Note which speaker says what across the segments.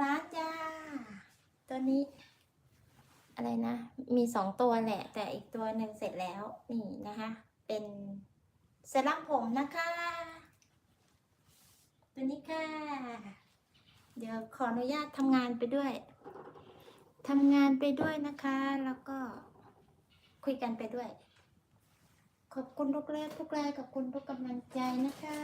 Speaker 1: ร้านจ้า ตัวนี้ อะไรนะ มีสองตัวแหละ แต่อีกตัวหนึ่งเสร็จแล้ว นี่นะคะ เป็นเซรั่มผมนะคะ ตัวนี้ค่ะ เดี๋ยวขออนุญาตทำงานไปด้วยทำงานไปด้วยนะคะ แล้วก็คุยกันไปด้วย ขอบคุณทุกเล็กทุกไลค์ขอบคุณทุกกำลังใจนะคะ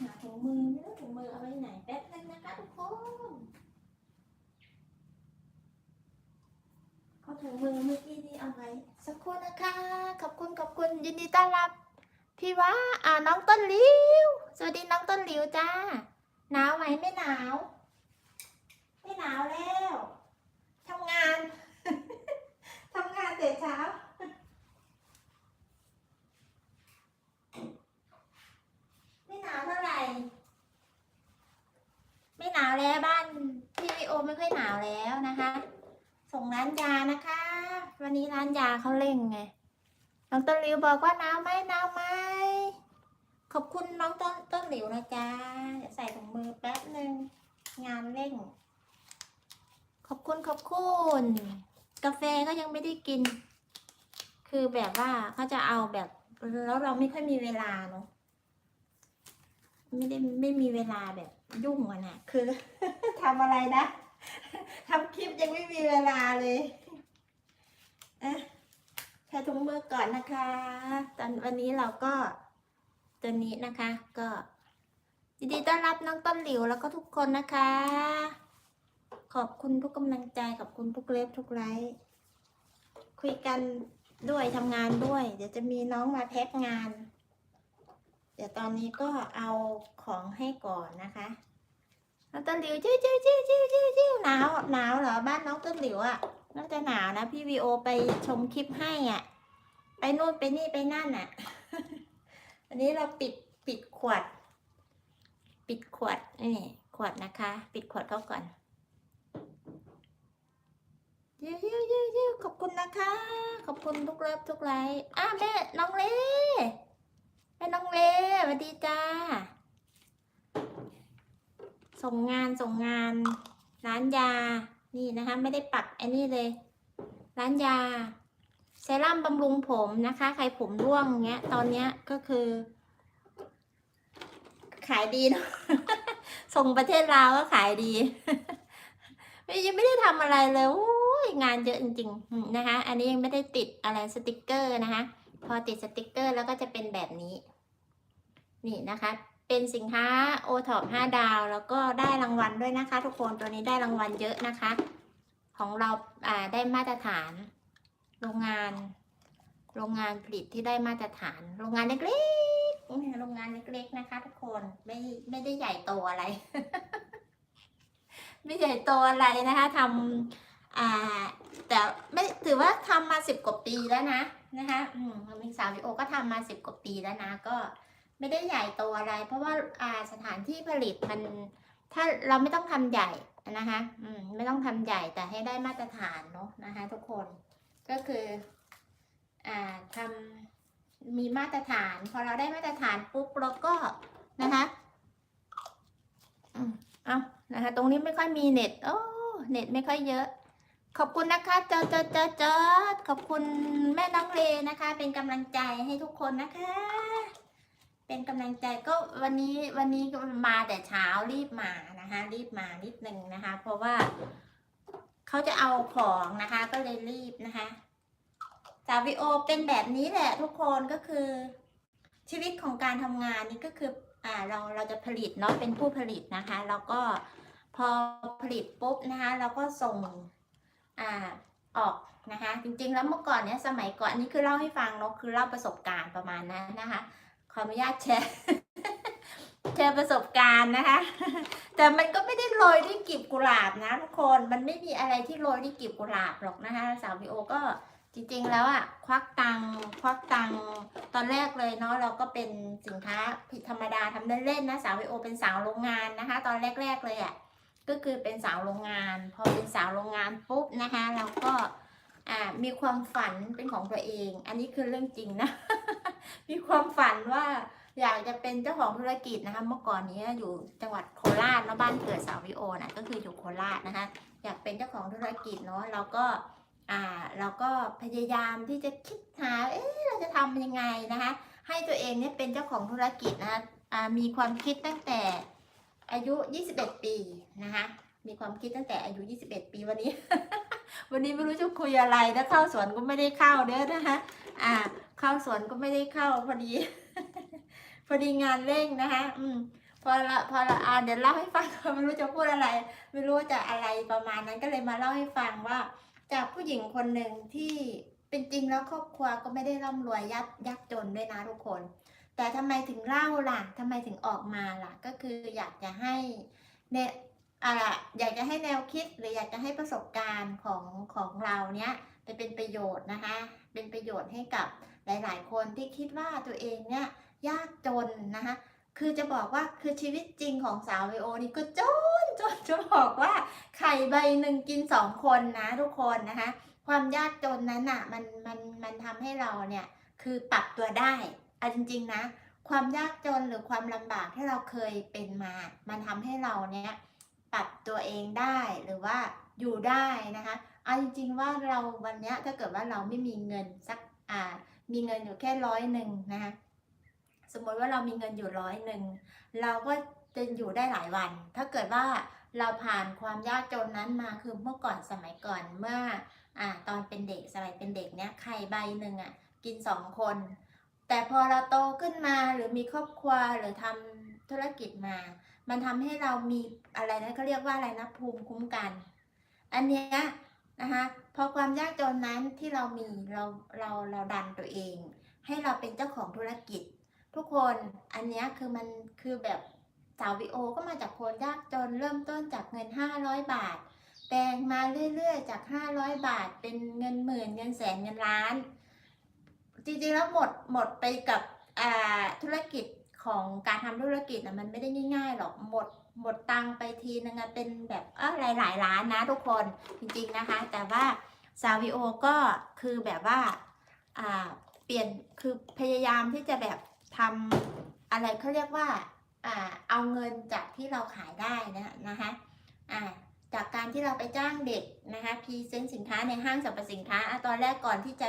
Speaker 1: หาถุง มือไม่รู้ถุงมือเอาไว้ไหนแป๊บนึงนะคะทุกคนเขาถุงมือเมื่อกี้นี้เอาไว้สักครู่นะคะ ขอบคุณขอบคุณยินดีต้อนรับ พี่ว่าอ่าน้องต้นหลิวสวัสดีน้องต้นหลิวจ้าหนาวไหมไม่หนาว ไม่หนาวแล้วทำงาน ทำงานแต่เช้า ไม่หนาวเท่าไหร่ ไม่หนาวแล้วบ้านพี่วิโอไม่ค่อยหนาวแล้วนะคะ ส่งร้านยานะคะ วันนี้ร้านยาเขาเร่งไงน้องต้นหลิวบอกว่าหนาวไหมหนาวไหมขอบคุณน้องต้นต้นหลิวนะจ๊ะใส่ถุงมือแป๊บหนึ่งงานเร่ง ขอบคุณขอบคุณกาแฟก็ยังไม่ได้กิน คือแบบว่าเขาจะเอาแบบแล้วเราไม่ค่อยมีเวลาเนาะไม่ได้ไม่มีเวลาแบบ ยุ่งอะนะคือทำอะไรนะทำคลิปยังไม่มีเวลาเลยอะแค่ถุงมือก่อนนะคะ ตอนวันนี้เราก็ตัวนี้นะคะก็ยินดีต้อนรับน้องต้นหลิวแล้วก็ทุกคนนะคะ ขอบคุณทุกกำลังใจขอบคุณทุกเล็บทุกไลค์คุยกันด้วยทำงานด้วย เดี๋ยวจะมีน้องมาแพ็กงาน เดี๋ยวตอนนี้ก็เอาของให้ก่อนนะคะน้องต้นหลิวจิ้วจิ้วจิ้วจิ้วจิ้วจิ้วหนาวหนาวเหรอบ้านน้องต้นหลิวอะ่ะน่าจะหนาวนะพี่วีโอไปชมคลิปให้อะ ไปนู่นไปนี่ไปนั่นอะ อันนี้เราปิดปิดขวด ปิดขวดนี่ขวดนะคะ ปิดขวดเขาก่อนเย้เย้เย้เย้ขอบคุณนะคะ ขอบคุณทุกเลิฟทุกไลค์อ้าแม่น้องเล่ แม่น้องเลสวัสดีจ้า ส่งงานส่งงาน ร้านยา นี่นะคะ ไม่ได้ปักไอ้นี่เลย ร้านยา เซรั่มบำรุงผมนะคะ ใครผมร่วงเงี้ย ตอนเนี้ยก็คือ ขายดีเนอะส่งประเทศลาวก็ขายดีไม่ยังไม่ได้ทำอะไรเลยโอ้ยงานเยอะจริงๆนะคะ อันนี้ยังไม่ได้ติดอะไรสติกเกอร์นะคะ พอติดสติกเกอร์แล้วก็จะเป็นแบบ นี่นะคะ เป็นสินค้าโอท็อป5ดาว แล้วก็ได้รางวัลด้วยนะคะ ทุกคนตัวนี้ได้รางวัลเยอะนะคะ ของเราอ่าได้มาตรฐาน โรงงาน โรงงานผลิตที่ได้มาตรฐาน โรงงานเล็กๆโรงงานเล็กๆนะคะ ทุกคนไม่ไม่ได้ใหญ่โตอะไร ไม่ใหญ่โตอะไรนะคะทำอ่าแต่ไม่ถือว่าทำมาสิบกว่าปีแล้วนะนะคะอืมมิงสาววิโอก็ทำมาสิบกว่าปีแล้วนะก็ ไม่ได้ใหญ่โตอะไร เพราะว่าอ่าสถานที่ผลิตมันถ้าเราไม่ต้องทำใหญ่นะคะอืมไม่ต้องทำใหญ่แต่ให้ได้มาตรฐานเนาะนะคะทุกคนก็คืออ่าทำมีมาตรฐาน พอเราได้มาตรฐานปุ๊บเราก็นะคะอเอานะคะ ตรงนี้ไม่ค่อยมีเน็ตโอ้เน็ตไม่ค่อยเยอะ ขอบคุณนะคะ เจอเจอเจอเจอขอบคุณแม่น้องเลนะคะ เป็นกำลังใจให้ทุกคนนะคะ เป็นกำลังใจก็วันนี้วันนี้มาแต่เช้ารีบมานะคะ รีบมานิดนึงนะคะ เพราะว่าเขาจะเอาของนะคะ ก็เลยรีบนะคะสาววิโอเป็นแบบนี้แหละทุกคนก็คือ ชีวิตของการทำงานนี่ก็คืออ่าเราเราจะผลิตเนาะเป็นผู้ผลิตนะคะแล้วก็พอผลิตปุ๊บนะคะเราก็ส่งอ่าออกนะคะ จริงๆแล้วเมื่อก่อนเนี้ยสมัยก่อนนนี้คือเล่าให้ฟังเนาะคือเล่าประสบการณ์ประมาณนั้นนะคะ ขออนุญาตแชร์แชร์ประสบการณ์นะคะ แต่มันก็ไม่ได้โรยด้วยกลีบกุหลาบนะทุกคนมันไม่มีอะไรที่โรยด้วยกลีบกุหลาบหรอกนะคะ สาววิโอก็จริงๆแล้วอะควักตังควักตังตอนแรกเลยเนาะเราก็เป็นสินค้าผิดธรรมดาทำเล่นๆนะสาววิโอเป็นสาวโรงงานนะคะ ตอนแรกๆเลยอะก็คือเป็นสาวโรงงาน พอเป็นสาวโรงงานปุ๊บนะคะเราก็มีความฝันเป็นของตัวเอง อันนี้คือเรื่องจริงนะ มีความฝันว่าอยากจะเป็นเจ้าของธุรกิจนะคะ เมื่อก่อนนี้อยู่จังหวัดโคราชเนาะบ้านเกิดสาววิโอนะก็คืออยู่โคราชนะคะ อยากเป็นเจ้าของธุรกิจเนาะเราก็อ่าเราก็พยายามที่จะคิดหาเอ๊ะเราจะทำยังไงนะคะ ให้ตัวเองเนี่ยเป็นเจ้าของธุรกิจนะคะอ่ามีความคิดตั้งแต่อายุ 21 ปีนะคะมีความคิดตั้งแต่อายุ 21 ปีวันนี้ วันนี้ไม่รู้จะคุยอะไรนะเข้าสวนก็ไม่ได้เข้าเด้อนะคะ อ่า เข้าสวนก็ไม่ได้เข้าพอดี พอดีงานเร่งนะคะ อืมพอละพอละอ่าเดี๋ยวเล่าให้ฟังไม่รู้จะพูดอะไร ไม่รู้ว่าจะอะไรประมาณนั้นก็เลยมาเล่าให้ฟังว่า จากผู้หญิงคนหนึ่งที่เป็นจริงแล้วครอบครัวก็ไม่ได้ร่ำรวยยักยากจนด้วยนะทุกคน แต่ทำไมถึงเล่าล่ะทำไมถึงออกมาล่ะ ก็คืออยากจะให้เนี่ยอะไรอยากจะให้แนวคิดหรืออยากจะให้ประสบการณ์ของของเราเนี้ยไปเป็นประโยชน์นะคะ เป็นประโยชน์ให้กับหลาย ๆ คนที่คิดว่าตัวเองเนี่ยยากจนนะคะคือจะบอกว่าคือชีวิตจริงของสาวไวโอนี่ก็จนจนจะบอกว่าไข่ใบหนึ่งกินสองคนนะทุกคนนะคะความยากจนนั้นอะมันมันมันทำให้เราเนี่ยคือปรับตัวได้อาจริง ๆ นะ ความยากจนหรือความลำบากที่เราเคยเป็นมา มันทำให้เราเนี่ยปรับตัวเองได้หรือว่าอยู่ได้นะคะ เอาจริงๆว่าเราวันนี้ถ้าเกิดว่าเราไม่มีเงินสักอ่ามีเงินอยู่แค่ร้อยหนึ่งนะคะสมมติว่าเรามีเงินอยู่ร้อยหนึ่งเราก็จะอยู่ได้หลายวัน ถ้าเกิดว่าเราผ่านความยากจนนั้นมาคือเมื่อก่อนสมัยก่อนเมื่ออ่าตอนเป็นเด็กสมัยเป็นเด็กเนี้ยไข่ใบหนึ่งอะกินสองคน แต่พอเราโตขึ้นมาหรือมีครอบครัวหรือทำธุรกิจมา มันทำให้เรามีอะไรนะเขาเรียกว่าอะไรนะภูมิคุ้มกัน อันเนี้ย นะคะพอความยากจนนั้นที่เรามีเราเราเราดันตัวเอง ให้เราเป็นเจ้าของธุรกิจ ทุกคนอันนี้คือมันคือแบบสาววิโอก็มาจากคนยากจนเริ่มต้นจากเงิน 500 บาทแปลงมาเรื่อยๆจาก 500 บาทเป็นเงินหมื่นเงินแสนเงินล้าน จริงๆแล้วหมดหมดไปกับธุรกิจของการทำธุรกิจนะมันไม่ได้ง่ายๆหรอกหมด หมดตังไปทีนึงอะเป็นแบบเออหลายหลายๆล้านนะทุกคนจริงๆนะคะ แต่ว่าซาวิโอก็คือแบบว่าอ่าเปลี่ยนคือพยายามที่จะแบบทำอะไรเขาเรียกว่าอ่าเอาเงินจากที่เราขายได้นะนะคะอ่าจากการที่เราไปจ้างเด็กนะคะพรีเซนต์สินค้าในห้างสรรพสินค้าอตอนแรกก่อนที่จะ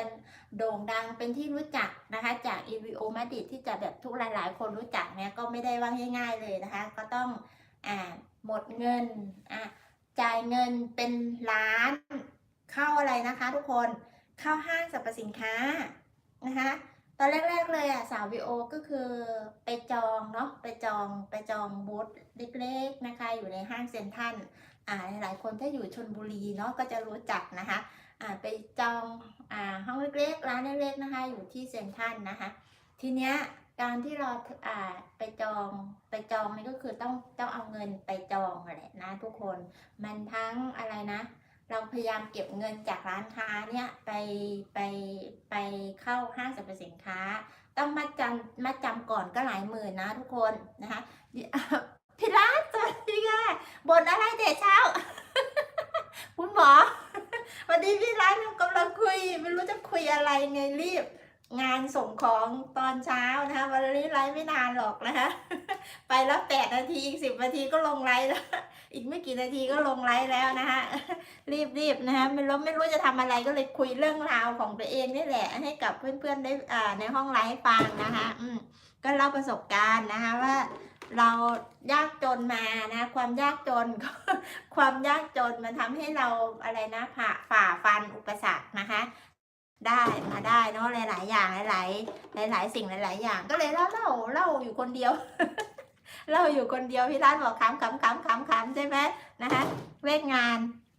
Speaker 1: โด่งดังเป็นที่รู้จักนะคะ จาก e v o m a d i d ที่จะแบบทุกหลาย ๆ คนรู้จักเนี่ยก็ไม่ได้ว่าง่าย ๆ เลยนะคะ ก็ต้อง อ่าหมดเงินอ่าจ่ายเงินเป็นล้าน เข้าอะไรนะคะทุกคนเข้าห้างสรรพสินค้านะคะตอนแรก ๆ เลยอะสาววีโอก็คือไปจองเนาะไปจองไปจองบูธเล็กๆนะคะอยู่ในห้างเซ็นทรัลอ่าหลายๆคนถ้าอยู่ชนบุรีเนาะก็จะรู้จักนะคะอ่าไปจองอ่าห้องเล็กๆร้านเล็กๆนะคะอยู่ที่เซ็นทรัลนะคะทีเนี้ย การที่เราอ่าไปจองไปจองนี่ก็คือต้องต้องเอาเงินไปจองแหละนะทุกคน มันทั้งอะไรนะ เราพยายามเก็บเงินจากร้านค้าเนี่ยไปไปไปเข้าห้างสรรพสินค้า ต้องมาจำมาจำก่อนก็หลายหมื่นนะทุกคนนะคะพี่รัตสวัสดีค่ะบนอะไรแต่เช้า คุณหมอวันนี้พี่ร้านกำลังคุย ไม่รู้จะคุยอะไรไงรีบ งานส่งของตอนเช้านะคะวันนี้ไลฟ์ไม่นานหรอกนะคะ ไปแล้วแปดนาทีอีกสิบนาทีก็ลงไลฟ์แล้ว อีกไม่กี่นาทีก็ลงไลฟ์แล้วนะคะ รีบรีบๆนะคะไม่รู้ไม่รู้จะทำอะไรก็เลยคุยเรื่องราวของตัวเองนี่แหละ ให้กับเพื่อนๆได้อ่าในห้องไลฟ์ฟังนะคะ อืมก็เล่าประสบการณ์นะคะว่าเรายากจนมานะ ความยากจน ความยากจนมันทำให้เราอะไรนะผ่าฝ่าฟันอุปสรรคนะคะ ได้มาได้เนาะหลาย ๆ อย่างหลาย ๆ หลาย ๆ สิ่งหลาย ๆ อย่างก็เลยเล่าเล่าเล่าอยู่คนเดียวเล่าอยู่คนเดียวพี่ร้านบอกขำขำขำขำขำใช่ไหมนะคะเล่นงาน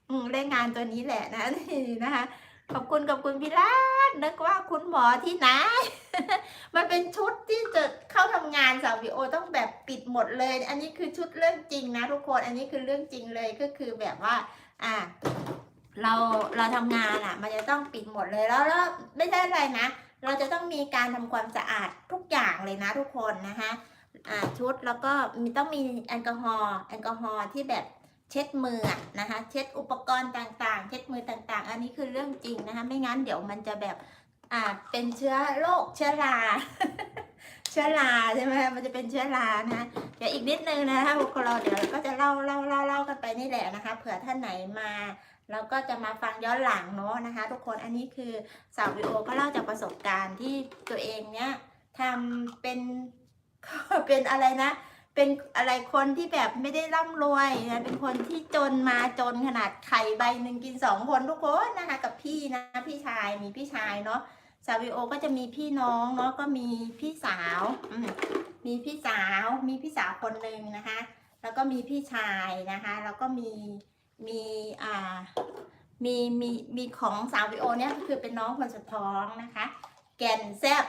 Speaker 1: อืมเล่นงานตัวนี้แหละนะนี่นะคะขอบคุณขอบคุณพี่ร้านนึกว่าคุณหมอที่ไหนมันเป็นชุดที่จะเข้าทำงานสาววิโอต้องแบบปิดหมดเลย อันนี้คือชุดเรื่องจริงนะทุกคนอันนี้คือเรื่องจริงเลยก็คือแบบว่า อ่า เราเราทำงานอะ มันจะต้องปิดหมดเลยแล้วแล้วไม่ได้อะไรนะ เราจะต้องมีการทำความสะอาดทุกอย่างเลยนะทุกคนนะคะชุดแล้วก็มีต้องมีแอลกอฮอล์แอลกอฮอล์ที่แบบเช็ดมือนะคะเช็ดอุปกรณ์ต่างๆ เช็ดมือต่างๆ อันนี้คือเรื่องจริงนะคะไม่งั้นเดี๋ยวมันจะแบบอ่าเป็นเชื้อโรคเชื้อราเชื้อราใช่ไหมมันจะเป็นเชื้อรานะะเดี๋ยวอีกนิดนึงนะคะพวกเราเดี๋ยวเราก็จะเล่าเล่าเล่าเล่ากันไปนี่แหละนะคะเผื่อท่านไหนมา เราก็จะมาฟังย้อนหลังเนาะนะคะ ทุกคนอันนี้คือสาววิโอก็เล่าจากประสบการณ์ที่ตัวเองเนี้ยทำเป็นเป็นอะไรนะ เป็นอะไรคนที่แบบไม่ได้ร่ำรวยนะเป็นคนที่จนมาจนขนาดไข่ใบหนึ่งกินสองคนทุกคนนะคะกับพี่นะพี่ชายมีพี่ชายเนาะสาววิโอก็จะมีพี่น้องเนาะก็มีพี่สาวมีพี่สาว มีพี่สาวคนหนึ่งนะคะ แล้วก็มีพี่ชายนะคะ แล้วก็มี มีอ่ามีมีมีของสาววิโอเนี่ยก็คือเป็นน้องคนสุดท้องนะคะ แก่นแซบ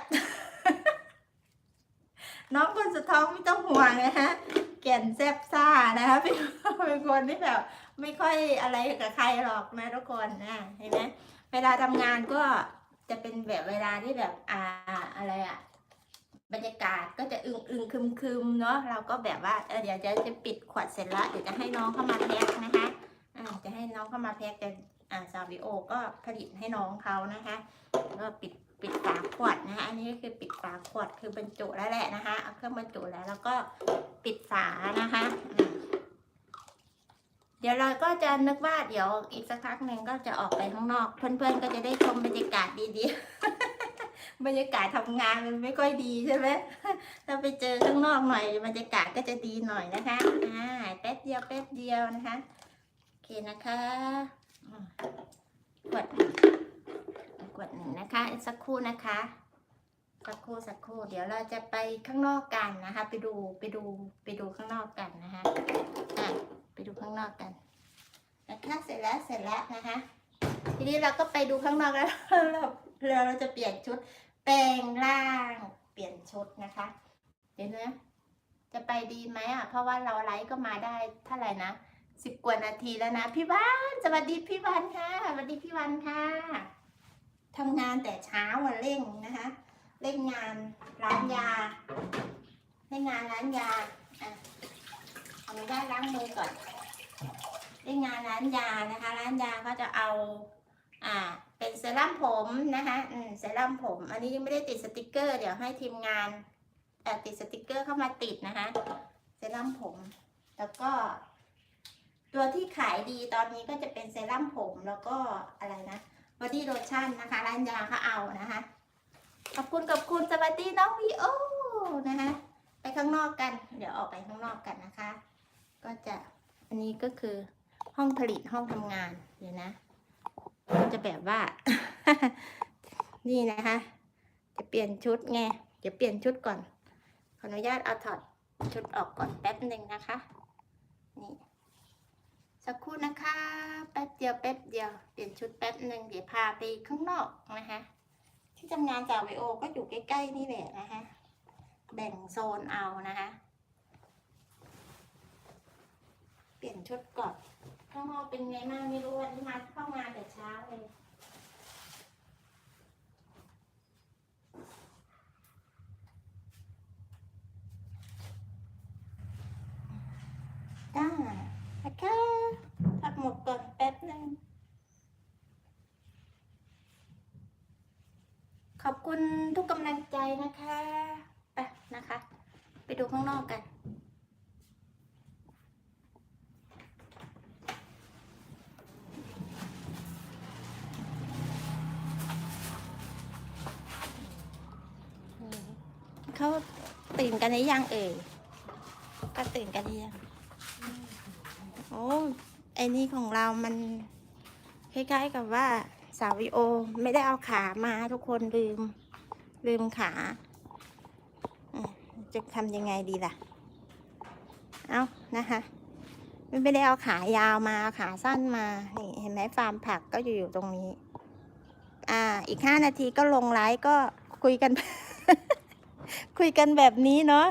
Speaker 1: น้องคนสุดท้องไม่ต้องห่วงนะคะแก่นแซบซ่านะคะเป็นเป็นคนที่แบบไม่ค่อยอะไรกับใครหรอกนะทุกคนนะเห็นไหมเวลาทำงานก็จะเป็นแบบเวลาที่แบบอ่าอะไรอะบรรยากาศก็จะอึงอึงคึมคึมเนาะเราก็แบบว่าเออเดี๋ยวจะจะปิดขวดเสร็จแล้วเดี๋ยวจะให้น้องเข้ามาแพ็คนะคะ จะให้น้องเข้ามาแพ็คแต่อ่าซาวิโอก็ผลิตให้น้องเขานะคะก็ปิดปิดฝาขวดนะคะ อันนี้ก็คือปิดฝาขวดคือบรรจุแล้วแหละนะคะเอาเครื่องบรรจุแล้วแล้วก็ปิดฝานะคะ เดี๋ยวเราก็จะนึกว่าเดี๋ยวอีกสักพักหนึ่งก็จะออกไปข้างนอก เพื่อนๆก็จะได้ชมบรรยากาศดีๆ บรรยากาศทำงานมันไม่ค่อยดีใช่ไหมถ้าไปเจอข้างนอกหน่อยบรรยากาศก็จะดีหน่อยนะคะอ่าแป๊บเดียวแป๊บเดียวนะคะ เคนะคะกดกดหนึ่งนะคะสักครู่นะคะสักครู่สักครู่เดี๋ยวเราจะไปข้างนอกกันนะคะ ไปดูไปดูไปดูข้างนอกกันนะคะอะไปดูข้างนอกกันนะคะเสร็จแล้วเสร็จแล้วนะคะ ทีนี้เราก็ไปดูข้างนอกแล้วเราเราเราจะเปลี่ยนชุดแปลงร่างเปลี่ยนชุดนะคะ เดี๋ยวนะจะไปดีไหมอะเพราะว่าเราไลฟ์ก็มาได้เท่าไหร่นะ สิบกว่านาทีแล้วนะพี่วันสวัสดีพี่วันค่ะสวัสดีพี่วันค่ะทำงานแต่เช้าวันเร่งนะคะ เร่งงานร้านยาเร่งงานร้านยาอะขออนุญาตล้างมือก่อนได้งานร้านยานะคะ ร้านยาก็จะเอาอ่าเป็นเซรั่มผมนะคะอืมเซรั่มผม อันนี้ยังไม่ได้ติดสติกเกอร์ เดี๋ยวให้ทีมงานติดสติกเกอร์เข้ามาติดนะคะเซรั่มผม แล้วก็ ตัวที่ขายดีตอนนี้ก็จะเป็นเซรั่มผมแล้วก็อะไรนะบอดี้โลชั่นนะคะร้านยาเขาเอานะคะ ขอบคุณขอบคุณสวัสดีน้องวีโอนะคะ ไปข้างนอกกัน เดี๋ยวออกไปข้างนอกกันนะคะ ก็จะอันนี้ก็คือห้องผลิตห้องทำงานเดี๋ยวนะจะแบบว่า นี่นะคะ จะเปลี่ยนชุดไงเดี๋ยวเปลี่ยนชุดก่อน ขออนุญาตเอาถอดชุดออกก่อนแป๊บหนึ่งนะคะ สักครู่นะคะ แป๊บเดียวแป๊บเดียว เปลี่ยนชุดแป๊บหนึ่งเดี๋ยวพาไปข้างนอกนะคะ ที่ทำงานจากไวโอ ก็อยู่ใกล้ๆนี่แหละนะคะ แบ่งโซนเอานะคะ เปลี่ยนชุดก่อน ข้างนอกเป็นไงบ้างไม่รู้วันนี้มาเข้ามานแต่เช้าเลยได้ นะคะทักหมดก่อนแป๊บหนึงขอบคุณทุกกำลังใจนะคะไปนะคะ ไปดูข้างนอกกันเขาตื่นกันหรือยังเอ่ยก็ตื่นกันหรือยัง อ้ไอ้นี่ของเรามันคล้ายๆกับว่าสาววิโอไม่ได้เอาขามาทุกคนลืม ลืมขา จะทำยังไงดีล่ะ เอานะคะไม่ได้เอาขายาวมาาขาสั้นมา นี่เห็นไหมฟาร์มผักก็อยู่อยู่ตรงนี้ อ่า อีกห้านาทีก็ลงไลฟ์ก็คุยกัน คุยกันแบบนี้เนาะ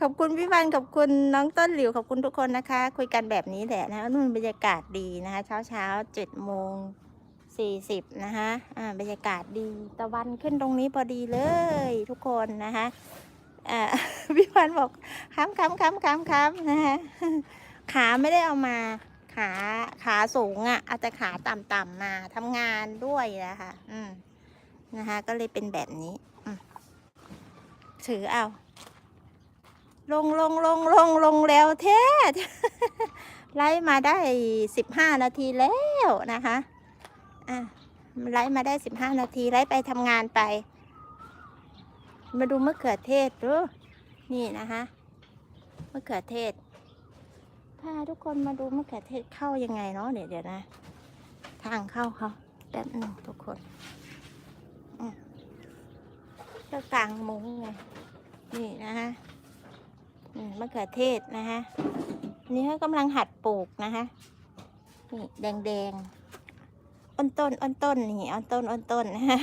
Speaker 1: ขอบคุณพี่วันขอบคุณน้องต้นหลิวขอบคุณทุกคนนะคะ คุยกันแบบนี้แหละนะนู่นบรรยากาศดีนะคะ เช้าเช้าเจ็ดโมงสี่สิบนะคะอ่าบรรยากาศดีตะวันขึ้นตรงนี้พอดีเลยทุกคนนะคะอ่าพี่วันบอกค้ำค้ำค้ำค้ำค้ำนะคะขาไม่ได้เอามาขาขาสูงอะ่ะเอาแต่ขาต่ำๆมาทำงานด้วยนะคะ อืมนะคะ ก็เลยเป็นแบบนี้ อืมถือเอา ลงลงลงลงลงแล้วแท้ไล่มาได้สิบห้านาทีแล้วนะคะอะไล่มาได้สิบห้านาทีไล่ไปทำงานไป มาดูมะเขือเทศดูนี่นะคะมะเขือเทศพาทุกคนมาดูมะเขือเทศเข้ายังไงเนาะเดี๋ยวเดี๋ยวนะ ทางเข้าเขาแป๊บนึงทุกคนอืมก็กลางมุ้งไงนี่นะคะ มะเขือเทศนะคะนี่เขากำลังหัดปลูกนะคะนี่แดงแดงๆอ้นต้นอ้นต้นนี่อ้นต้นอ้นต้นนะคะ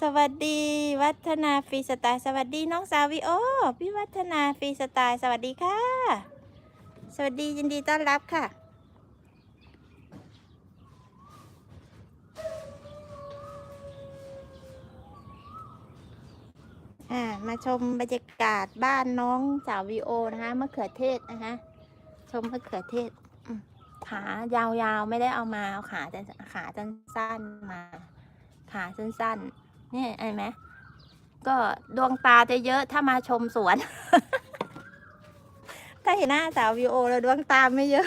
Speaker 1: สวัสดีวัฒนาฟรีสไตล์สวัสดีน้องสาวิโอพี่วัฒนาฟรีสไตล์สวัสดีค่ะ สวัสดียินดีต้อนรับค่ะ อ่ามาชมบรรยากาศบ้านน้องสาววีโอนะคะมะเขือเทศนะคะชมมะเขือเทศขายาวๆไม่ได้เอามาเอาขาจะขาสั้นๆมา ขาสั้นๆนี่เห็นไหมก็ดวงตาจะเยอะถ้ามาชมสวน ถ้าเห็นหน้าสาววีโอแล้วดวงตาไม่เยอะ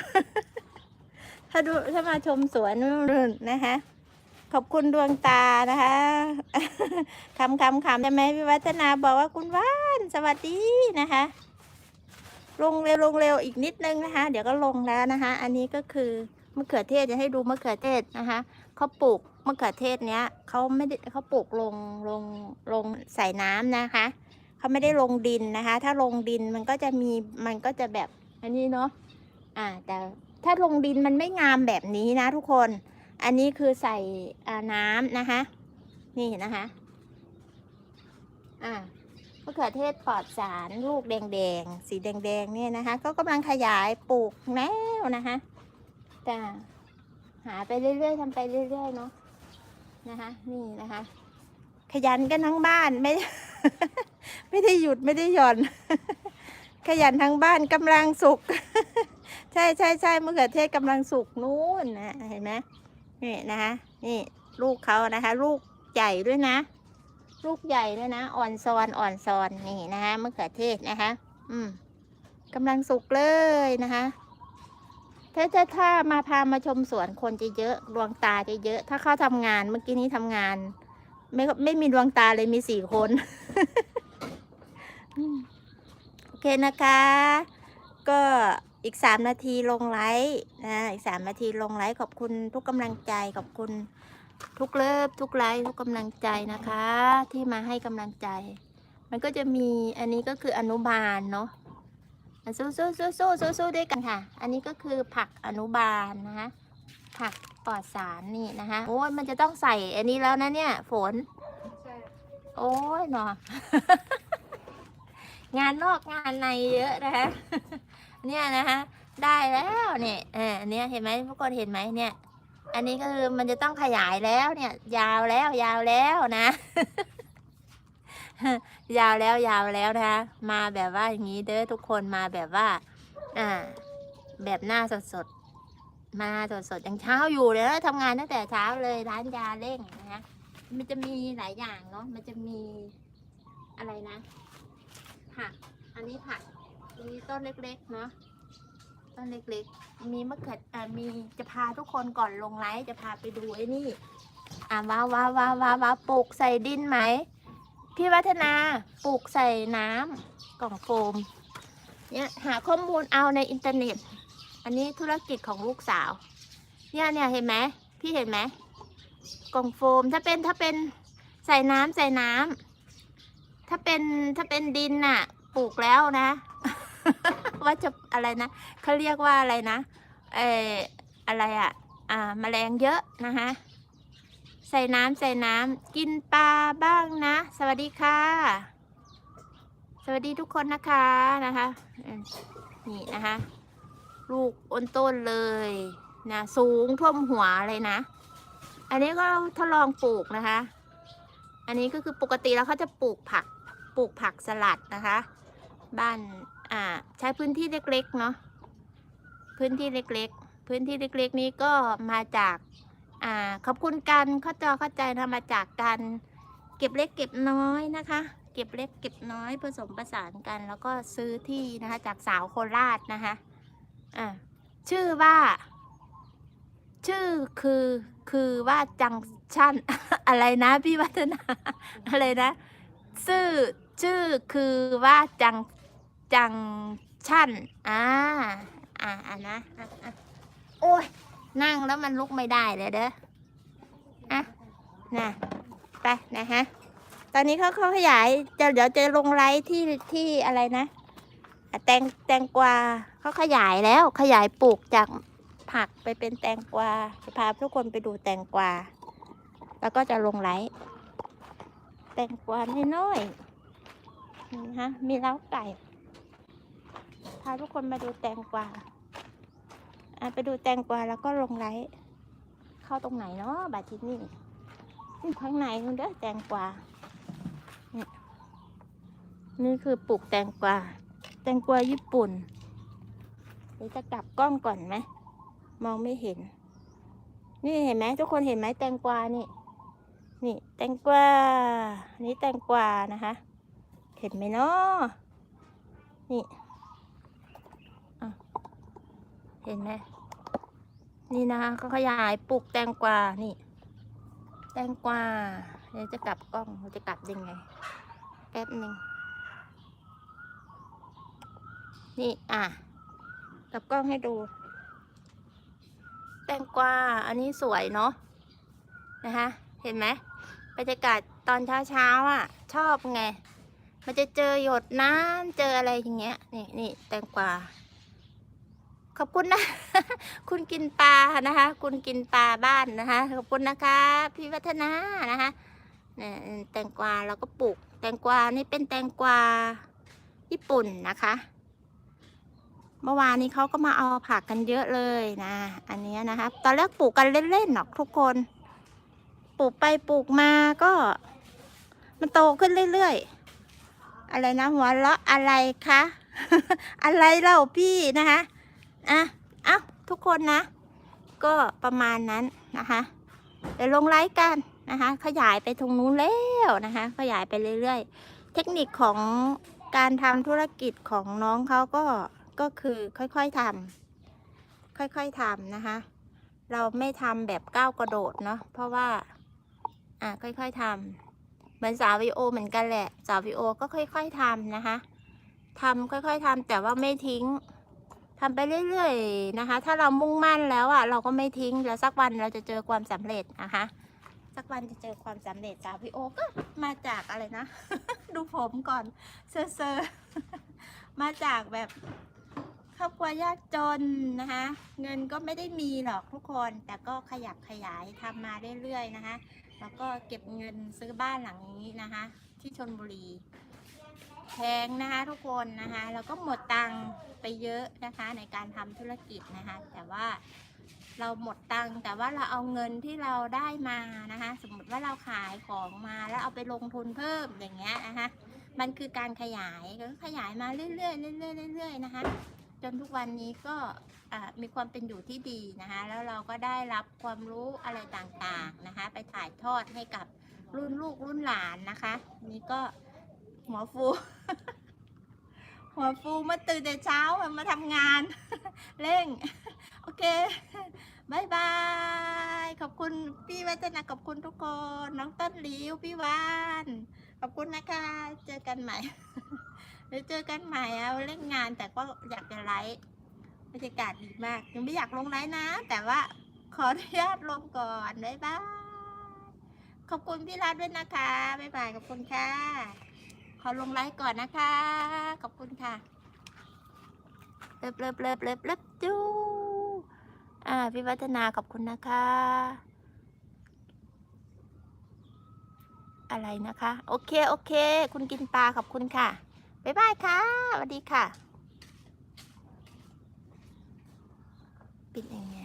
Speaker 1: ถ้าดูถ้ามาชมสวนนู่นนะคะ ขอบคุณดวงตานะคะคำคำคำใช่ไหมพี่วัฒนาบอกว่าคุณว่านสวัสดีนะคะ ลงเร็วลงเร็วอีกนิดนึงนะคะ เดี๋ยวก็ลงแล้วนะคะ อันนี้ก็คือมะเขือเทศจะให้ดูมะเขือเทศนะคะเขาปลูกมะเขือเทศเนี้ยเขาไม่ได้เขาปลูกลงลงลงใส่น้ำนะคะเขาไม่ได้ลงดินนะคะ ถ้าลงดินมันก็จะมีมันก็จะแบบอันนี้เนาะอ่าแต่ถ้าลงดินมันไม่งามแบบนี้นะทุกคน อันนี้คือใส่น้ำนะคะ นี่นะคะอ่ามะเขือเทศปลอดสารลูกแดงๆ สีแดงๆเนี่ยนะคะ ก็กำลังขยายปลูกแล้วนะคะจ้าหาไปเรื่อยๆทำไปเรื่อยๆเนาะนะคะ นี่นะคะ ขยันกันทั้งบ้านไม่ ไม่ได้หยุดไม่ได้หย่อน ขยันทั้งบ้านกำลังสุก ใช่ใช่ใช่มะเขือเทศกำลังสุกนู่นนะเห็นไหม นี่นะคะ นี่ลูกเขานะคะ ลูกใหญ่ด้วยนะ ลูกใหญ่ด้วยนะ อ่อนซอนอ่อนซอนนี่นะคะมะเขือเทศนะคะ อืมกำลังสุกเลยนะคะถ้าถ้าถ้ามาพามาชมสวนคนจะเยอะดวงตาจะเยอะ ถ้าเขาทำงานเมื่อกี้นี้ทำงาน ไม่ไม่มีดวงตาเลยมีสี่คนโอเคนะคะ ก็ อีกสามนาทีลงไลฟ์นะอีกสามนาทีลงไลฟ์ขอบคุณทุกกำลังใจขอบคุณทุกเลิฟทุกไลฟ์ทุกกำลังใจนะคะ ที่มาให้กำลังใจ มันก็จะมีอันนี้ก็คืออนุบาลเนาะสู้สู้สู้สู้สู้สู้ด้วยกันค่ะ อันนี้ก็คือผักอนุบาลนะคะผักปลอดสารนี่นะคะโอ้ยมันจะต้องใส่อันนี้แล้วนะเนี่ย ฝนโอ้ยหนองานนอกงานในเยอะนะคะ เนี่ยนะคะได้แล้วเนี่ยเอออันเนี้ยเห็นไหมทุกคนเห็นไหมเนี่ย อันนี้ก็คือมันจะต้องขยายแล้วเนี่ย ยาวแล้วยาวแล้วนะ ยาวแล้วยาวแล้วนะคะมาแบบว่าอย่างนี้เด้อทุกคนมาแบบว่า อ่า แบบหน้าสดสดมาสดสดยังเช้าอยู่เลยนะทำงานตั้งแต่เช้าเลยร้านยาเร่งนะคะมันจะมีหลายอย่างเนาะมันจะมีอะไรนะผักอันนี้ผัก มีต้นเล็กๆเนาะต้นเล็กๆ มีมะเขืออ่ามีจะพาทุกคนก่อนลงไลฟ์จะพาไปดูไอ้นี่ อ่าว้าวว้าวว้าวว้าววาวปลูกใส่ดินไหม พี่วัฒนาปลูกใส่น้ำกล่องโฟม เนี่ยหาข้อมูลเอาในอินเทอร์เน็ต อันนี้ธุรกิจของลูกสาว เนี่ยเนี่ยเห็นไหมพี่เห็นไหมกล่องโฟมถ้าเป็นถ้าเป็นใส่น้ำใส่น้ำถ้าเป็นถ้าเป็นดินน่ะ ปลูกแล้วนะ ว่าจะอะไรนะเขาเรียกว่าอะไรนะเอออะไรอะ่ะอ่าแมลงเยอะนะคะใส่น้ำใส่น้ำกินปลาบ้างนะ สวัสดีค่ะ สวัสดีทุกคนนะคะนะคะนี่นะคะ ลูกอ้นต้นเลยนะสูงท่วมหัวเลยนะ อันนี้ก็ทดลองปลูกนะคะ อันนี้ก็คือปกติแล้วเขาจะปลูกผักปลูกผักสลัดนะคะ บ้าน อ่าใช้พื้นที่เล็กๆเนาะพื้นที่เล็กๆ พื้นที่เล็กๆนี้ก็มาจากอ่าขอบคุณกันเข้าใจเข้าใจนะมาจากการเก็บเล็กเก็บน้อยนะคะ เก็บเล็กเก็บน้อยผสมประสานกัน แล้วก็ซื้อที่นะคะจากสาวโคราชนะคะอ่าชื่อว่า ชื่อคือคือว่าจังชั่นอะไรนะพี่วัฒนาอะไรนะชื่อชื่อคือว่าจัง จังชั่นอ่าอ่าอ่านะอะโอ้ยนั่งแล้วมันลุกไม่ได้เลยเด้ออะนะไปนะฮะตอนนี้เขาเขาขยายจะเดี๋ยวจะลงไลฟ์ที่ที่อะไรนะแตงแตงกวาเขาขยายแล้วขยายปลูกจากผักไปเป็นแตงกวาจะพาทุกคนไปดูแตงกวา แล้วก็จะลงไลฟ์แตงกวาน้อยๆนี่ฮะมีเล้าไก่ พาทุกคนมาดูแตงกวาอะไปดูแตงกวาแล้วก็ลงไลฟ์เข้าตรงไหนเนาะบาทินี่นี่ข้างในนู่นเด้อแตงกวานี่นี่คือปลูกแตงกวา แตงกวาญี่ปุ่นเดี๋ยวจะกลับกล้องก่อนไหม มองไม่เห็น นี่เห็นไหมทุกคนเห็นไหมแตงกวานี่ นี่แตงกวา นี่แตงกวานะคะ เห็นไหมเนาะนี่อะ เห็นไหมนี่นะคะก็ขยายปลูกแตงกวา นี่ แตงกวาเดี๋ยวจะกลับกล้องเราจะกลับยังไง แป๊บหนึ่งนี่อะ กลับกล้องให้ดู แตงกวา อันนี้สวยเนาะ นะคะ เห็นไหมบรรยากาศตอนเช้าเช้าอะ ชอบไง มันจะเจอหยดน้ำเจออะไรอย่างเงี้ย นี่นี่แตงกวา ขอบคุณนะ คุณกินปลานะคะ คุณกินปลาบ้านนะคะ ขอบคุณนะคะพี่วัฒนานะคะเนี่ยแตงกวาเราก็ปลูก แตงกวานี่เป็นแตงกวาญี่ปุ่นนะคะ เมื่อวานนี้เขาก็มาเอาผักกันเยอะเลยนะ อันนี้นะคะ ตอนแรกปลูกกันเล่นๆหรอกทุกคน ปลูกไปปลูกมาก็ มันโตขึ้นเรื่อยๆ อะไรนะหัวเราะอะไรคะ อะไรเล่าพี่นะคะ คนนะ ก็ประมาณนั้นนะคะเดี๋ยวลงไลฟ์กันนะคะ ขยายไปตรงนู้นแล้วนะคะ ขยายไปเรื่อยๆ เทคนิคของการทำธุรกิจของน้องเขาก็ก็คือค่อยๆทำค่อยๆทำนะคะ เราไม่ทำแบบก้าวกระโดดเนาะเพราะว่าอะค่อยๆทำเหมือนสาววิโอเหมือนกันแหละ สาววิโอก็ค่อยๆทำนะคะทำค่อยๆทำแต่ว่าไม่ทิ้ง ทำไปเรื่อยๆนะคะ ถ้าเรามุ่งมั่นแล้วอะเราก็ไม่ทิ้งแล้วสักวันเราจะเจอความสำเร็จนะคะ สักวันจะเจอความสำเร็จสาววิโอก็มาจากอะไรนะ ดูผมก่อนเซอร์เซอร์มาจากแบบครอบครัวยากจนนะคะ เงินก็ไม่ได้มีหรอกทุกคน แต่ก็ขยับขยายทำมาเรื่อยๆนะคะ แล้วก็เก็บเงินซื้อบ้านหลังนี้นะคะ ที่ชนบุรี แพงนะคะทุกคนนะคะแล้วก็หมดตังค์ไปเยอะนะคะในการทำธุรกิจนะคะแต่ว่าเราหมดตังค์แต่ว่าเราเอาเงินที่เราได้มานะคะ สมมติว่าเราขายของมาแล้วเอาไปลงทุนเพิ่มอย่างเงี้ยนะคะมันคือการขยายก็ขยายมาเรื่อยๆเรื่อยๆเรื่อยๆนะคะ จนทุกวันนี้ก็มีความเป็นอยู่ที่ดีนะคะ แล้วเราก็ได้รับความรู้อะไรต่างๆนะคะ ไปถ่ายทอดให้กับรุ่นลูกรุ่นหลานนะคะ นี่ก็ หัวฟู หัวฟูมาตื่นแต่เช้ามาทำงาน เร่ง โอเคบายบาย ขอบคุณพี่วัฒนาขอบคุณทุกคน น้องต้นหลิว พี่วาน ขอบคุณนะคะ เจอกันใหม่เดี๋ยวเจอกันใหม่เอาเล่นงานแต่ก็อยากจะไลฟ์บรรยากาศดีมาก ยังไม่อยากลงไลฟ์นะ แต่ว่าขออนุญาตลงก่อนบายบาย ขอบคุณพี่รัฐด้วยนะคะบายบาย ขอบคุณค่ะ ขอลงไลฟ์ก่อนนะคะ ขอบคุณค่ะเลิบเลิบเลิบเลิบเลิบจูอ่าพี่วัฒนาขอบคุณนะคะ อะไรนะคะ โอเค โอเค คุณกินปลาขอบคุณค่ะ บ๊ายบายค่ะสวัสดีค่ะ ปิดยังไง